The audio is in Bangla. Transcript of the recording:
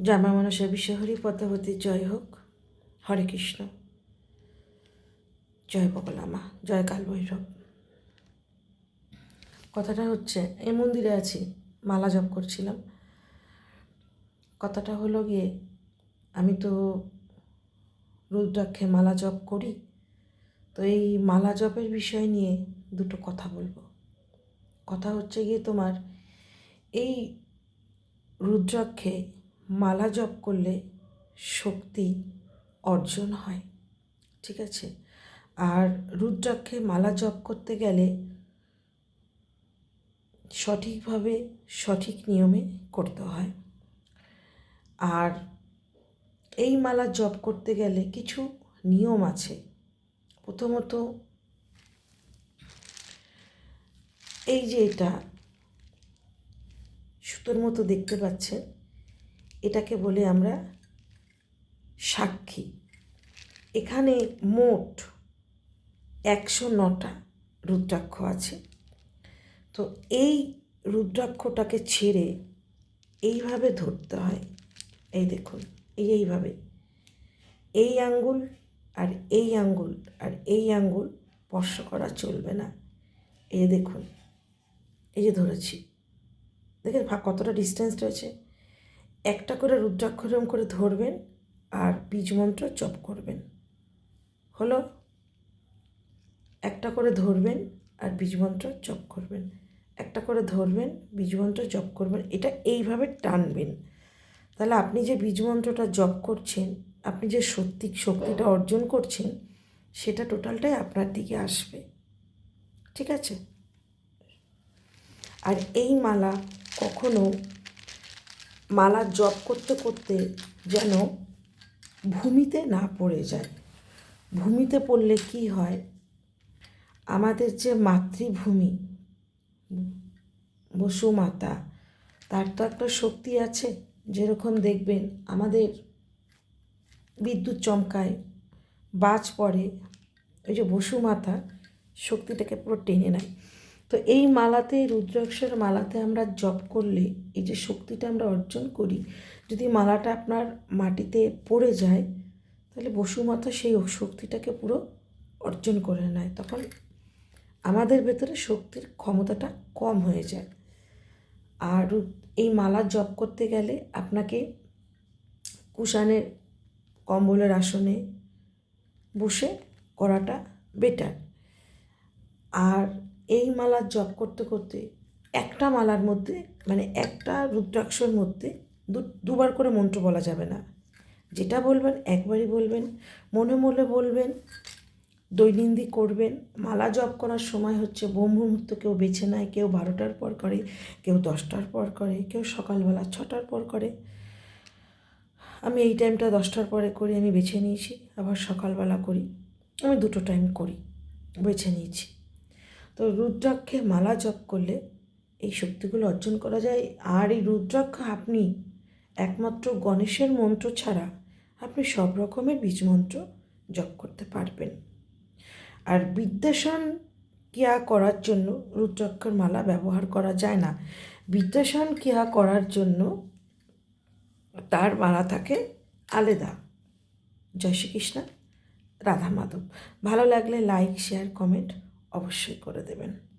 জামা মানুষের বিশ্বহরি পদ্মাবতী জয় হোক। হরে কৃষ্ণ। জয় বগলামা। জয় কালভৈরব। কথাটা হচ্ছে এই মন্দিরে আছি, মালা জপ করছিলাম। কথাটা হলো গিয়ে, আমি তো রুদ্রাক্ষে মালা জপ করি, তো এই মালা জপের বিষয় নিয়ে দুটো কথা বলব। কথা হচ্ছে গিয়ে তোমার, এই রুদ্রাক্ষে মালা জপ করলে শক্তি অর্জন হয়, ঠিক আছে? আর রুদ্রাক্ষে মালা জপ করতে গেলে সঠিকভাবে সঠিক নিয়মে করতে হয়। আর এই মালা জপ করতে গেলে কিছু নিয়ম আছে। প্রথমত, এই যে এটা, সুতোর মতো দেখতে পাচ্ছেন এটাকে বলে আমরা সাক্ষী। এখানে মোট একশো নটা রুদ্রাক্ষ আছে। তো এই রুদ্রাক্ষটাকে ছেড়ে এইভাবে ধরতে হয়। এই দেখুন, এই এইভাবে। এই আঙ্গুল আর এই আঙ্গুল আর এই আঙ্গুল স্পর্শ করা চলবে না। এই দেখুন, এই যে ধরেছি। দেখেন কতটা ডিস্টেন্স রয়েছে। একটা করে রুদ্রাক্ষরম করে ধরবেন আর বীজ মন্ত্র জপ করবেন। হলো? একটা করে ধরবেন আর বীজ মন্ত্র জপ করবেন। একটা করে ধরবেন, বীজ মন্ত্র জপ করবেন, এটা এইভাবে টানবেন। তাহলে আপনি যে বীজ মন্ত্রটা জপ করছেন, আপনি যে সত্যি শক্তিটা অর্জন করছেন, সেটা টোটালটাই আপনার দিকে আসবে। ঠিক আছে? আর এই মালা কখনো মালা জপ করতে করতে যেন ভূমিতে না পড়ে যায়। ভূমিতে পড়লে কি হয়? আমাদের যে মাতৃভূমি, বসুমাতা, তার তো একটা শক্তি আছে। যেরকম দেখবেন আমাদের বিদ্যুৎ চমকায়, বাজ পড়ে, ওই যে বসুমাতা শক্তিটাকে পুরো টেনে নেয়। তো এই মালাতে, রুদ্রাক্ষের মালাতে আমরা জপ করলে, এই যে শক্তিটা আমরা অর্জন করি, যদি মালাটা আপনার মাটিতে পড়ে যায়, তাহলে বসুমাতা সেই শক্তিটাকে পুরো অর্জন করে নেয়। তখন আমাদের ভেতরে শক্তির ক্ষমতাটা কম হয়ে যায়। আর এই মালা জপ করতে গেলে আপনাকে কুষানের কম্বলের আসনে বসে করাটা বেটার আর এই মালা জপ করতে করতে একটা মালার মধ্যে মানে একটা রুদ্রাক্ষর মধ্যে দুবার করে মন্ত্র বলা যাবে না। যেটা বলবেন, একবারই বলবেন, মনে মনে বলবেন, দৈনন্দিন করবেন। মালা জপ করার সময় হচ্ছে ব্রহ্ম মুহূর্ত কেউ বেছে নেয়, কেউ বারোটার পর করে, কেউ দশটার পর করে, কেউ সকালবেলা ছটার পর করে। আমি এই টাইমটা দশটার পরে করি, আমি বেছে নিয়েছি, আবার সকালবেলা করি, আমি দুটো টাইম করি, বেছে নিয়েছি। তো রুদ্রাক্ষে মালা জপ করলে এই শক্তিগুলো অর্জন করা যায়। আর এই রুদ্রাক্ষ আপনি একমাত্র গণেশের মন্ত্র ছাড়া আপনি সব রকমের বীজ মন্ত্র জপ করতে পারবেন। আর বিদ্যাসন ক্রিয়া করার জন্য রুদ্রাক্ষর মালা ব্যবহার করা যায় না। বিদ্যাসন ক্রিয়া করার জন্য তার মালা থাকে আলাদা। জয় শ্রীকৃষ্ণ, রাধা মাধব। ভালো লাগলে লাইক শেয়ার কমেন্ট অবশ্যই করে দেবেন।